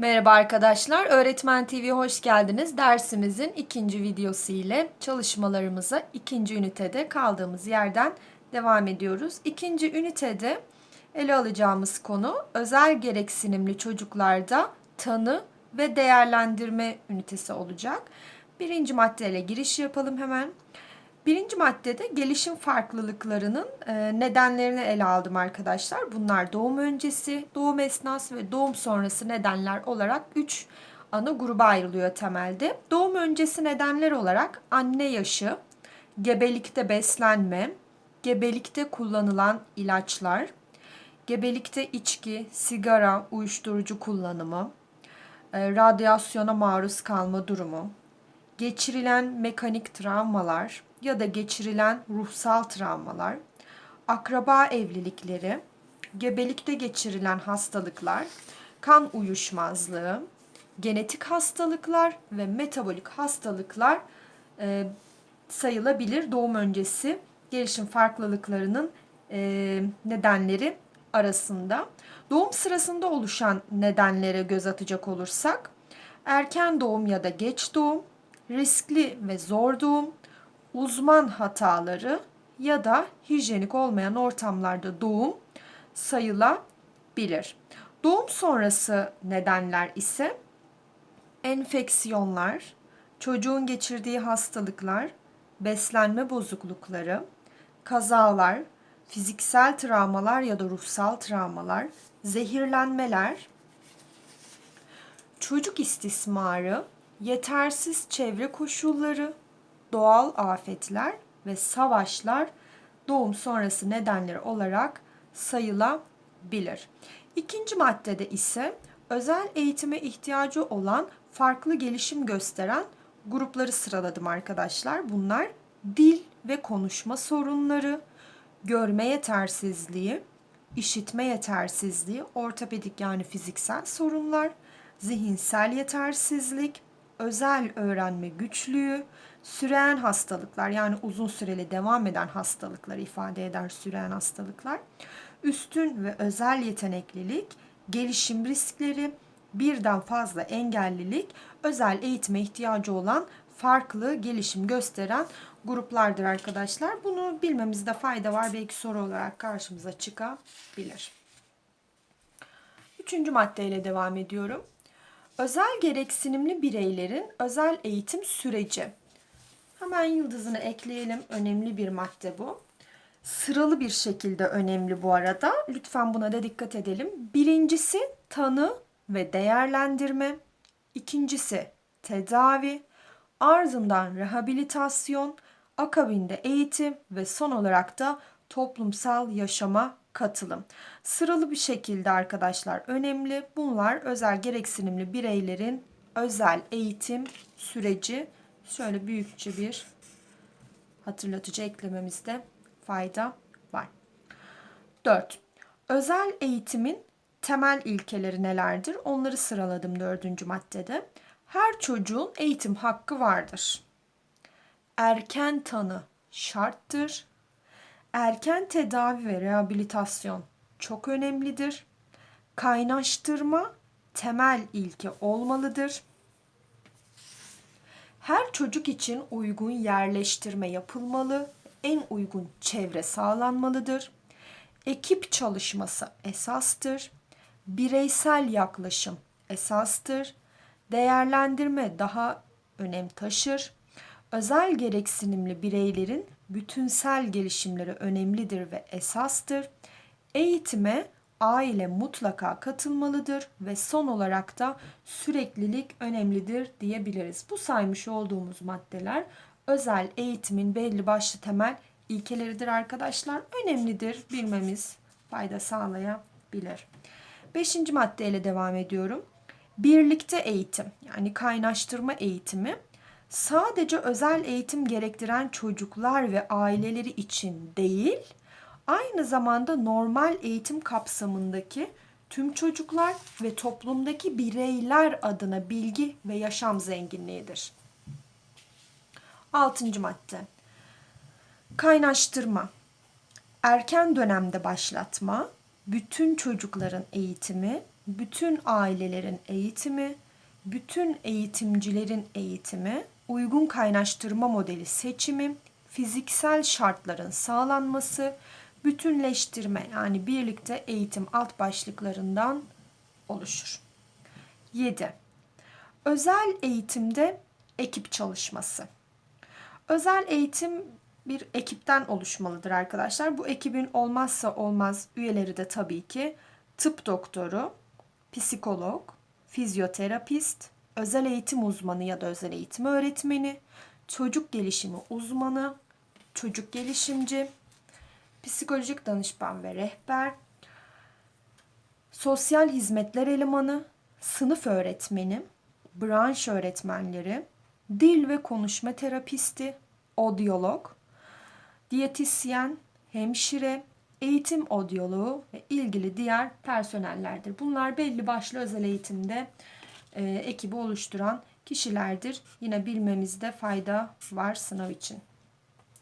Merhaba arkadaşlar, Öğretmen TV'ye hoş geldiniz. Dersimizin ikinci videosu ile çalışmalarımıza ikinci ünitede kaldığımız yerden devam ediyoruz. İkinci ünitede ele alacağımız konu özel gereksinimli çocuklarda tanı ve değerlendirme ünitesi olacak. Birinci maddeyle giriş yapalım hemen. Birinci maddede gelişim farklılıklarının e, nedenlerini ele aldım arkadaşlar. Bunlar doğum öncesi, doğum esnası ve doğum sonrası nedenler olarak 3 ana gruba ayrılıyor temelde. Doğum öncesi nedenler olarak anne yaşı, gebelikte beslenme, gebelikte kullanılan ilaçlar, gebelikte içki, sigara, uyuşturucu kullanımı, e, radyasyona maruz kalma durumu, geçirilen mekanik travmalar ya da geçirilen ruhsal travmalar, akraba evlilikleri, gebelikte geçirilen hastalıklar, kan uyuşmazlığı, genetik hastalıklar ve metabolik hastalıklar e, sayılabilir doğum öncesi gelişim farklılıklarının e, nedenleri arasında. Doğum sırasında oluşan nedenlere göz atacak olursak, erken doğum ya da geç doğum, riskli ve zor doğum, uzman hataları ya da hijyenik olmayan ortamlarda doğum sayılabilir. Doğum sonrası nedenler ise enfeksiyonlar, çocuğun geçirdiği hastalıklar, beslenme bozuklukları, kazalar, fiziksel travmalar ya da ruhsal travmalar, zehirlenmeler, çocuk istismarı, yetersiz çevre koşulları, doğal afetler ve savaşlar doğum sonrası nedenleri olarak sayılabilir. İkinci maddede ise özel eğitime ihtiyacı olan farklı gelişim gösteren grupları sıraladım arkadaşlar. Bunlar dil ve konuşma sorunları, görme yetersizliği, işitme yetersizliği, ortopedik yani fiziksel sorunlar, zihinsel yetersizlik, özel öğrenme güçlüğü, süren hastalıklar yani uzun süreli devam eden hastalıkları ifade eder süren hastalıklar, üstün ve özel yeteneklilik, gelişim riskleri, birden fazla engellilik, özel eğitime ihtiyacı olan farklı gelişim gösteren gruplardır arkadaşlar. Bunu bilmemizde fayda var. Belki soru olarak karşımıza çıkabilir. Üçüncü maddeyle devam ediyorum. Özel gereksinimli bireylerin özel eğitim süreci. Hemen yıldızını ekleyelim. Önemli bir madde bu. Sıralı bir şekilde önemli bu arada. Lütfen buna da dikkat edelim. Birincisi tanı ve değerlendirme. İkincisi tedavi. Ardından rehabilitasyon. Akabinde eğitim ve son olarak da toplumsal yaşama katılım. Sıralı bir şekilde arkadaşlar önemli. Bunlar özel gereksinimli bireylerin özel eğitim süreci. Şöyle büyükçe bir hatırlatıcı eklememizde fayda var. 4. Özel eğitimin temel ilkeleri nelerdir? Onları sıraladım dördüncü maddede. Her çocuğun eğitim hakkı vardır. Erken tanı şarttır. Erken tedavi ve rehabilitasyon çok önemlidir. Kaynaştırma temel ilke olmalıdır. Her çocuk için uygun yerleştirme yapılmalı, en uygun çevre sağlanmalıdır. Ekip çalışması esastır. Bireysel yaklaşım esastır. Değerlendirme daha önem taşır. Özel gereksinimli bireylerin bütünsel gelişimleri önemlidir ve esastır. Eğitime aile mutlaka katılmalıdır ve son olarak da süreklilik önemlidir diyebiliriz. Bu saymış olduğumuz maddeler özel eğitimin belli başlı temel ilkeleridir arkadaşlar. Önemlidir bilmemiz fayda sağlayabilir. Beşinci maddeyle devam ediyorum. Birlikte eğitim yani kaynaştırma eğitimi sadece özel eğitim gerektiren çocuklar ve aileleri için değil, aynı zamanda normal eğitim kapsamındaki tüm çocuklar ve toplumdaki bireyler adına bilgi ve yaşam zenginliğidir. Altıncı madde. Kaynaştırma. Erken dönemde başlatma, bütün çocukların eğitimi, bütün ailelerin eğitimi, bütün eğitimcilerin eğitimi, uygun kaynaştırma modeli seçimi, fiziksel şartların sağlanması, bütünleştirme yani birlikte eğitim alt başlıklarından oluşur. 7. Özel eğitimde ekip çalışması. Özel eğitim bir ekipten oluşmalıdır arkadaşlar. Bu ekibin olmazsa olmaz üyeleri de tabii ki tıp doktoru, psikolog, fizyoterapist, özel eğitim uzmanı ya da özel eğitim öğretmeni, çocuk gelişimi uzmanı, çocuk gelişimci, psikolojik danışman ve rehber, sosyal hizmetler elemanı, sınıf öğretmeni, branş öğretmenleri, dil ve konuşma terapisti, odyolog, diyetisyen, hemşire, eğitim odyoloğu ve ilgili diğer personellerdir. Bunlar belli başlı özel eğitimde e, ekibi oluşturan kişilerdir. Yine bilmemizde fayda var sınav için.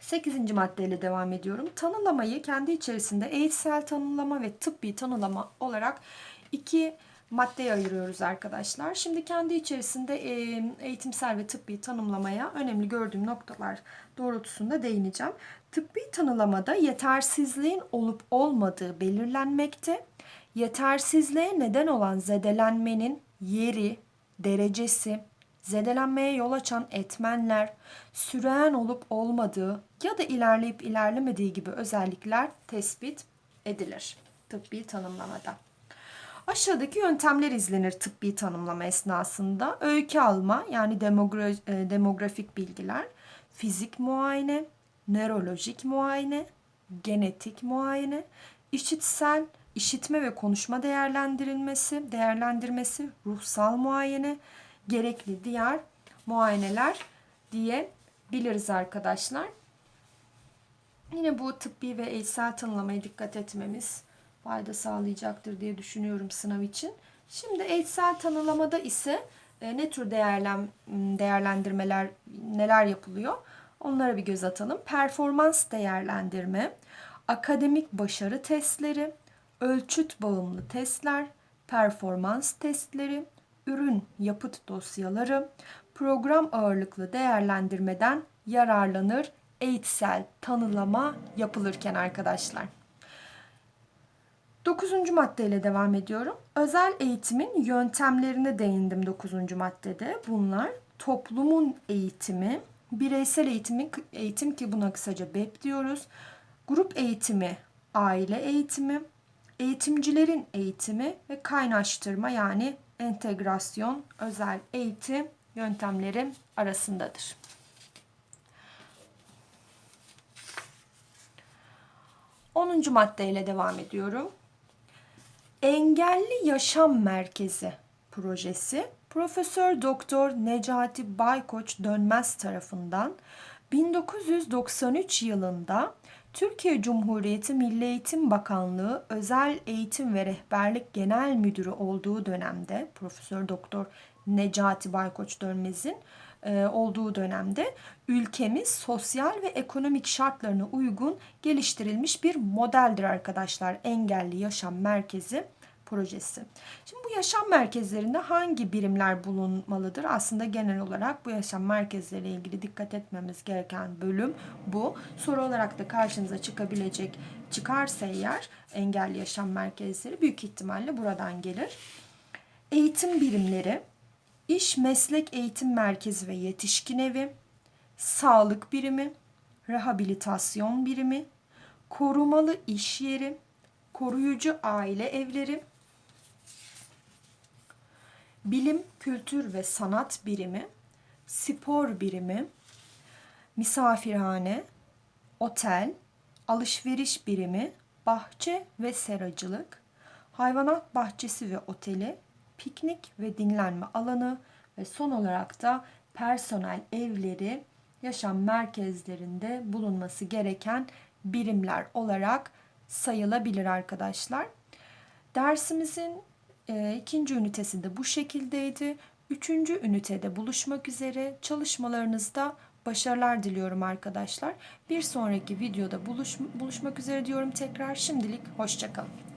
8. maddeyle devam ediyorum. Tanılamayı kendi içerisinde eğitsel tanımlama ve tıbbi tanılama olarak iki maddeye ayırıyoruz arkadaşlar. Şimdi kendi içerisinde e, eğitimsel ve tıbbi tanımlamaya önemli gördüğüm noktalar doğrultusunda değineceğim. Tıbbi tanılamada yetersizliğin olup olmadığı belirlenmekte. Yetersizliğe neden olan zedelenmenin yeri, derecesi, zedelenmeye yol açan etmenler, süren olup olmadığı ya da ilerleyip ilerlemediği gibi özellikler tespit edilir tıbbi tanımlamada. Aşağıdaki yöntemler izlenir tıbbi tanımlama esnasında. Öykü alma yani demogra e, demografik bilgiler, fizik muayene, nörolojik muayene, genetik muayene, işitsel, işitme ve konuşma değerlendirilmesi, değerlendirmesi, ruhsal muayene, gerekli diğer muayeneler diyebiliriz arkadaşlar. Yine bu tıbbi ve eğitsel tanımlamaya dikkat etmemiz fayda sağlayacaktır diye düşünüyorum sınav için. Şimdi eğitsel tanımlamada ise e, ne tür değerlen, değerlendirmeler neler yapılıyor? Onlara bir göz atalım. Performans değerlendirme, akademik başarı testleri, ölçüt bağımlı testler, performans testleri, ürün yapıt dosyaları, program ağırlıklı değerlendirmeden yararlanır eğitsel tanılama yapılırken arkadaşlar. Dokuzuncu maddeyle devam ediyorum. Özel eğitimin yöntemlerine değindim dokuzuncu maddede. Bunlar toplumun eğitimi, bireysel eğitimi, eğitim ki buna kısaca BEP diyoruz. Grup eğitimi, aile eğitimi, eğitimcilerin eğitimi ve kaynaştırma yani entegrasyon özel eğitim yöntemleri arasındadır. 10. maddeyle devam ediyorum. Engelli Yaşam Merkezi projesi Profesör Doktor Necati Baykoç Dönmez tarafından 1993 yılında Türkiye Cumhuriyeti Milli Eğitim Bakanlığı Özel Eğitim ve Rehberlik Genel Müdürü olduğu dönemde Profesör Doktor Necati Baykoç Dönmez'in e, olduğu dönemde ülkemiz sosyal ve ekonomik şartlarına uygun geliştirilmiş bir modeldir arkadaşlar. Engelli Yaşam Merkezi projesi. Şimdi bu yaşam merkezlerinde hangi birimler bulunmalıdır? Aslında genel olarak bu yaşam merkezleriyle ilgili dikkat etmemiz gereken bölüm bu. Soru olarak da karşınıza çıkabilecek çıkarsa eğer engelli yaşam merkezleri büyük ihtimalle buradan gelir. Eğitim birimleri, iş meslek eğitim merkezi ve yetişkin evi, sağlık birimi, rehabilitasyon birimi, korumalı iş yeri, koruyucu aile evleri, bilim, kültür ve sanat birimi, spor birimi, misafirhane, otel, alışveriş birimi, bahçe ve seracılık, hayvanat bahçesi ve oteli, piknik ve dinlenme alanı ve son olarak da personel evleri yaşam merkezlerinde bulunması gereken birimler olarak sayılabilir arkadaşlar. Dersimizin e, ikinci ünitesinde bu şekildeydi. Üçüncü ünitede buluşmak üzere çalışmalarınızda başarılar diliyorum arkadaşlar. Bir sonraki videoda buluş, buluşmak üzere diyorum tekrar. Şimdilik hoşçakalın.